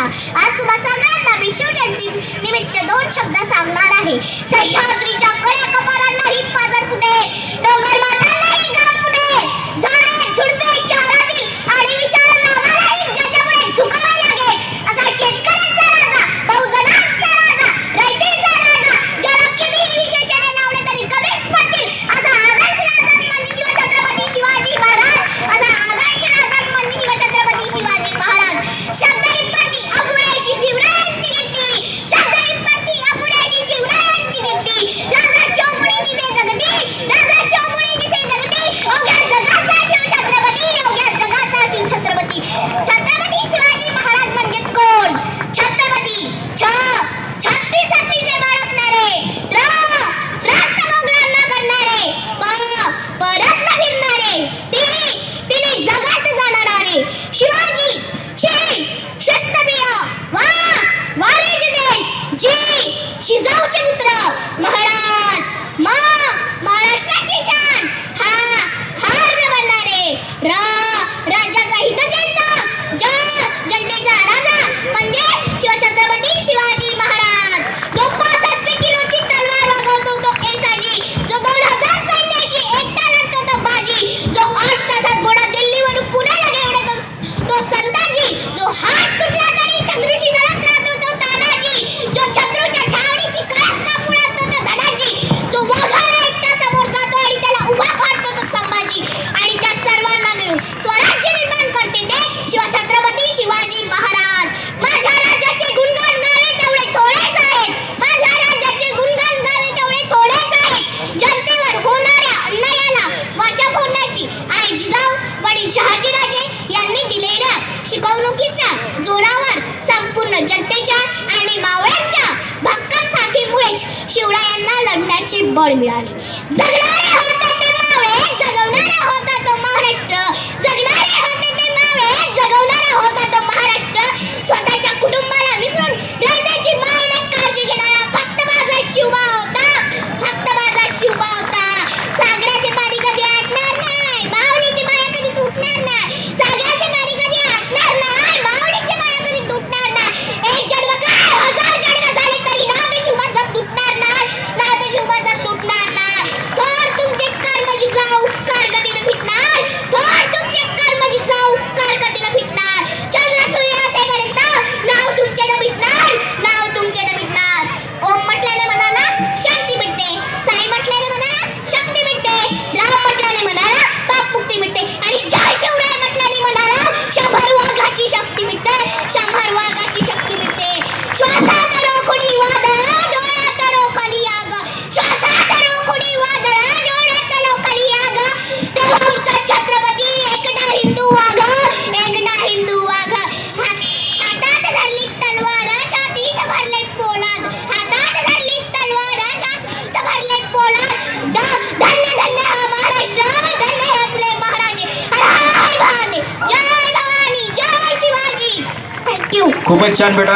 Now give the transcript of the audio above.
Tá. फसवणुकीच्या जोरावर संपूर्ण जनतेच्या आणि मावळ्यांच्या भक्कम साथीमुळेच शिवरायांना लढण्याचे बळ मिळाली. खूब अच्छा छान बेटा।